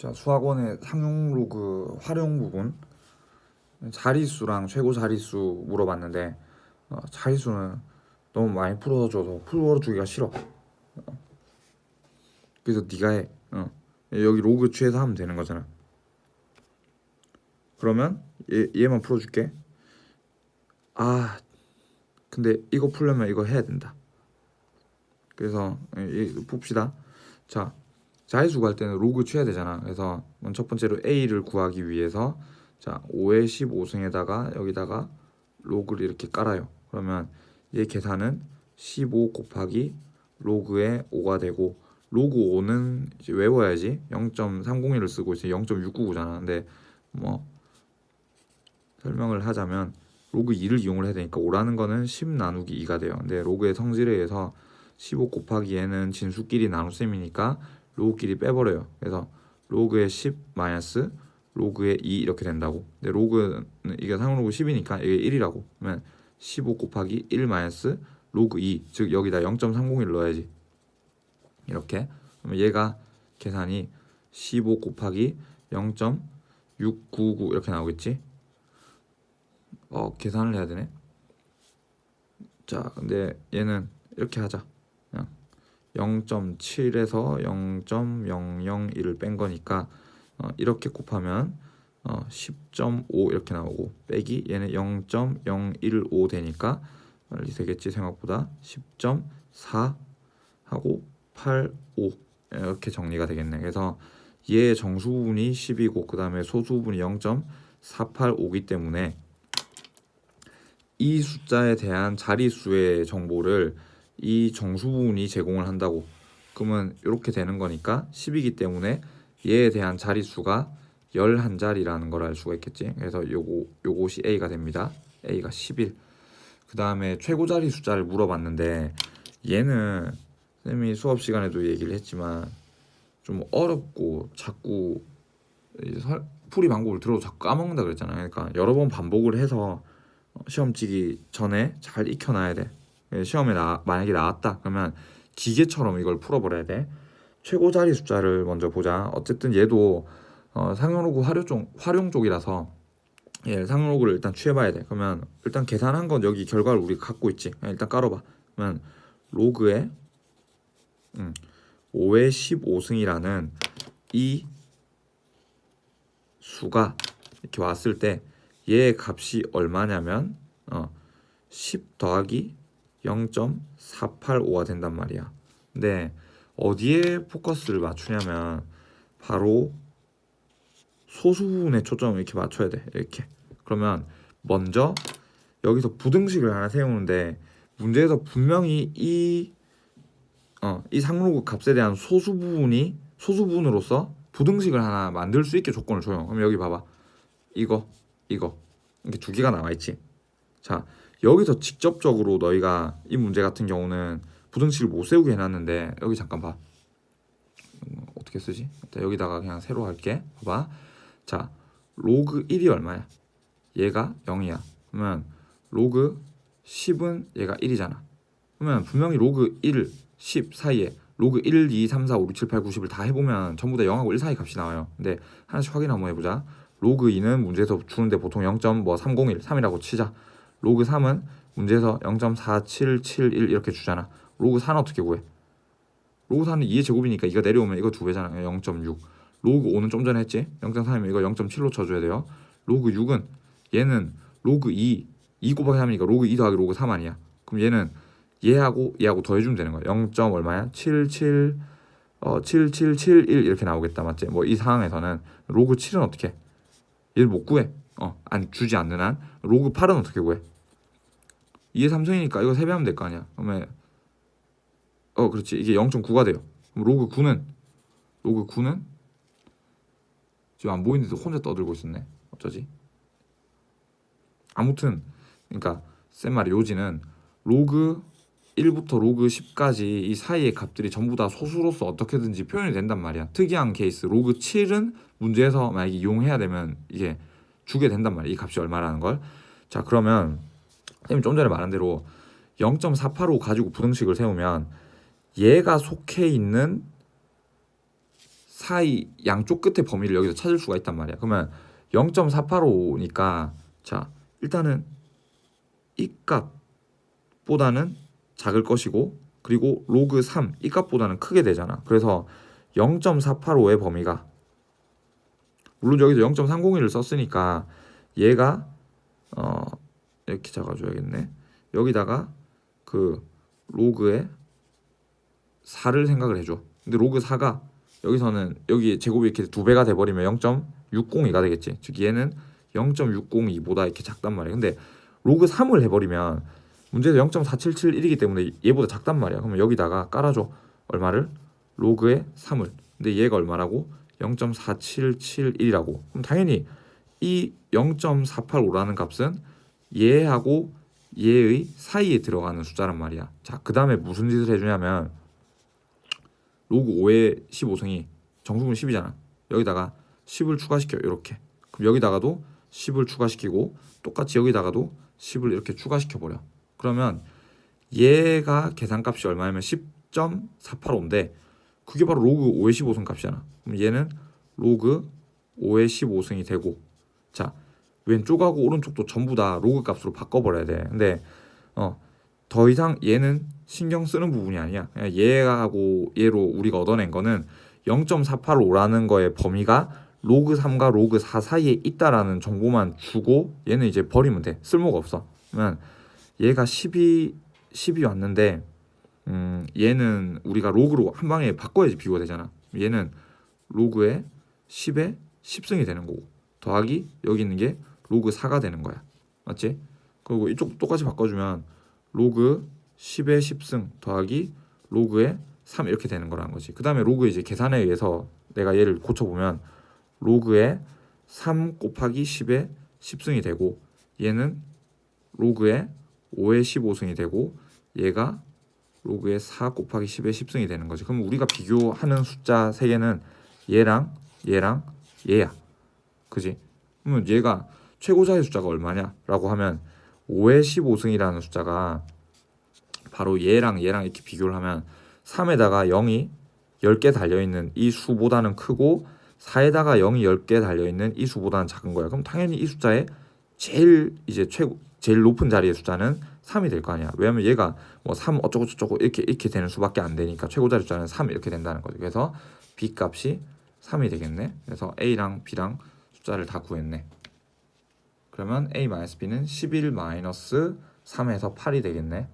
자 수학원의 상용 로그 활용 부분 자릿수랑 최고 자릿수 물어봤는데 어, 자릿수는 너무 많이 풀어줘서 풀어주기가 싫어. 어. 그래서 네가 해. 어. 여기 로그 취해서 하면 되는 거잖아. 그러면 얘 얘만 풀어줄게. 아 근데 이거 풀려면 이거 해야 된다. 그래서 이- 이- 봅시다. 자 자릿수 구할 때는 로그 취해야 되잖아. 그래서 첫 번째로 a를 구하기 위해서 자 5의 15승에다가 여기다가 로그를 이렇게 깔아요. 그러면 얘 계산은 15 곱하기 로그의 5가 되고 로그 5는 이제 외워야지 0.301을 쓰고 있어요. 0.699잖아. 근데 뭐 설명을 하자면 로그 2를 이용을 해야 되니까 5라는 거는 10 나누기 2가 돼요. 근데 로그의 성질에 의해서 15 곱하기 얘는 진수끼리 나눗셈이니까 로그끼리 빼버려요. 그래서 로그의 10 마이너스 로그의 2 이렇게 된다고. 근데 로그는 이게 상로그 10이니까 이게 1이라고. 그러면 15 곱하기 1 마이너스 로그 2, 즉 여기다 0.301 넣어야지. 이렇게. 그러면 얘가 계산이 15 곱하기 0.699 이렇게 나오겠지. 어 계산을 해야 되네. 자, 근데 얘는 이렇게 하자. 그냥 0.7에서 0.001을 뺀 거니까 어, 이렇게 곱하면 어, 10.5 이렇게 나오고 빼기 얘는 0.015 되니까 빨리 되겠지 생각보다 10.4 하고 85 이렇게 정리가 되겠네. 그래서 얘 정수 부분이 10이고 그 다음에 소수 부분이 0.485기 때문에 이 숫자에 대한 자릿수의 정보를 이 정수 부분이 제공을 한다고 그러면 이렇게 되는 거니까 10이기 때문에 얘에 대한 자릿수가 11자리라는 걸 알 수가 있겠지? 그래서 요거 요것이 A가 됩니다. A가 11 그 다음에 최고 자리 숫자를 물어봤는데 얘는 쌤이 수업 시간에도 얘기를 했지만 좀 어렵고 자꾸 풀이 방법을 들어도 자꾸 까먹는다 그랬잖아요. 그러니까 여러 번 반복을 해서 어, 시험 치기 전에 잘 익혀놔야 돼. 예, 시험에 나, 만약에 나왔다 그러면 기계처럼 이걸 풀어버려야 돼. 최고 자리 숫자를 먼저 보자. 어쨌든 얘도 어, 상용로그 활용 쪽 활용 쪽이라서 예, 상용로그를 일단 취해봐야 돼. 그러면 일단 계산한 건 여기 결과를 우리가 갖고 있지. 그냥 일단 깔아봐. 그러면 로그에 음, 5의 15승이라는 이 수가 이렇게 왔을 때 얘의 값이 얼마냐면 어, 10 더하기 0.485가 된단 말이야. 근데 어디에 포커스를 맞추냐면 바로 소수 부분에 초점을 이렇게 맞춰야 돼. 이렇게. 그러면 먼저 여기서 부등식을 하나 세우는데 문제에서 분명히 이 어, 이 상로그 값에 대한 소수 부분이 소수 부분으로서 부등식을 하나 만들 수 있게 조건을 줘요. 그럼 여기 봐봐. 이거 이거 이렇게 두 개가 나와 있지. 자 여기서 직접적으로 너희가 이 문제 같은 경우는 부등식을 못 세우게 해놨는데 여기 잠깐 봐. 음, 어떻게 쓰지? 여기다가 그냥 새로 할게. 봐봐. 자 로그 1이 얼마야? 얘가 0이야. 그러면 로그 10은 얘가 1이잖아. 그러면 분명히 로그 1, 10 사이에 로그 1, 2, 3, 4, 5, 6, 7, 8, 9, 10을 다 해보면 전부 다 0하고 1 사이 값이 나와요. 근데 하나씩 확인 한번 해보자. 로그 2는 문제에서 주는데 보통 0.301, 3이라고 치자. 로그 3은 문제에서 0.4771 이렇게 주잖아. 로그 4는 어떻게 구해? 로그 4는 2의 제곱이니까 이거 내려오면 이거 두 배잖아. 0.6. 로그 5는 좀 전에 했지? 0.3이면 이거 0.7로 쳐줘야 돼요. 로그 6은 얘는 로그 2, 2 곱하기 3이니까 로그 2 더하기 로그 3 아니야. 그럼 얘는 얘하고 얘하고 더해주면 되는 거야. 0. 얼마야? 77 어, 7771 이렇게 나오겠다 맞지? 뭐 이 상황에서는 로그 7은 어떻게? 해? 얘를 못 구해. 어, 안 주지 않는 한 로그 8은 어떻게 구해? 2의 3승이니까 이거 세배하면 될 거 아니야. 그러면 어, 그렇지. 이게 0.9가 돼요. 그럼 로그 9는 로그 9는 지금 안 보이는데도 혼자 떠들고 있었네. 어쩌지? 아무튼 그러니까 쌤 말이 요지는 로그 1부터 로그 10까지 이 사이의 값들이 전부 다 소수로서 어떻게든지 표현이 된단 말이야. 특이한 케이스 로그 7은 문제에서 만약에 이용해야 되면 이게 주게 된단 말이야. 이 값이 얼마라는 걸. 자 그러면 쌤이 좀 전에 말한 대로 0.485 가지고 부등식을 세우면 얘가 속해 있는 사이 양쪽 끝에 범위를 여기서 찾을 수가 있단 말이야. 그러면 0.485니까 자 일단은 이 값보다는 작을 것이고 그리고 로그 3 이 값보다는 크게 되잖아. 그래서 0.485의 범위가 물론 여기서 0.301을 썼으니까 얘가 어 이렇게 잡아줘야겠네. 여기다가 그 로그에 4를 생각을 해줘. 근데 로그 4가 여기서는 여기 제곱이 이렇게 두 배가 돼버리면 0.602가 되겠지. 즉 얘는 0.602보다 이렇게 작단 말이야. 근데 로그 3을 해버리면 문제에서 0.4771이기 때문에 얘보다 작단 말이야. 그러면 여기다가 깔아줘. 얼마를? 로그의 3을. 근데 얘가 얼마라고? 0.4771이라고. 그럼 당연히 이 0.485라는 값은 얘하고 얘의 사이에 들어가는 숫자란 말이야. 자, 그 다음에 무슨 짓을 해주냐면 로그 5의 15승이 정수분 10이잖아. 여기다가 10을 추가시켜 이렇게. 그럼 여기다가도 10을 추가시키고 똑같이 여기다가도 10을 이렇게 추가시켜 버려. 그러면 얘가 계산값이 얼마냐면 10.485인데 그게 바로 로그 5의 15승 값이잖아. 그럼 얘는 로그 5의 15승이 되고 자 왼쪽하고 오른쪽도 전부 다 로그 값으로 바꿔버려야 돼. 근데 어 더 이상 얘는 신경 쓰는 부분이 아니야. 얘하고 얘로 우리가 얻어낸 거는 0.485라는 거의 범위가 로그 3과 로그 4 사이에 있다라는 정보만 주고 얘는 이제 버리면 돼. 쓸모가 없어. 그러면 얘가 10이 10이 왔는데 음 얘는 우리가 로그로 한 방에 바꿔야지 비교가 되잖아. 얘는 로그에 10에 10승이 되는 거고 더하기 여기 있는 게 로그 4가 되는 거야. 맞지? 그리고 이쪽 똑같이 바꿔주면 로그 10의 10승 더하기 로그의 3 이렇게 되는 거라는 거지. 그 다음에 로그 이제 계산에 의해서 내가 얘를 고쳐보면 로그의 3 곱하기 10의 10승이 되고 얘는 로그의 5의 15승이 되고 얘가 로그의 4 곱하기 10의 10승이 되는 거지. 그럼 우리가 비교하는 숫자 세 개는 얘랑 얘랑 얘야. 그지? 그러면 얘가 최고자의 숫자가 얼마냐라고 하면 5의 15승이라는 숫자가 바로 얘랑 얘랑 이렇게 비교를 하면 3에다가 0이 10개 달려있는 이 수보다는 크고 4에다가 0이 10개 달려있는 이 수보다는 작은 거야. 그럼 당연히 이 숫자의 제일 이제 최고 제일 높은 자리의 숫자는 3이 될 거 아니야. 왜냐면 얘가 뭐 3 어쩌고 저쩌고 이렇게 이렇게 되는 수밖에 안 되니까 최고 자리 숫자는 3 이렇게 된다는 거죠. 그래서 b 값이 3이 되겠네. 그래서 a랑 b랑 숫자를 다 구했네. 그러면 a-b는 11 3에서 8이 되겠네.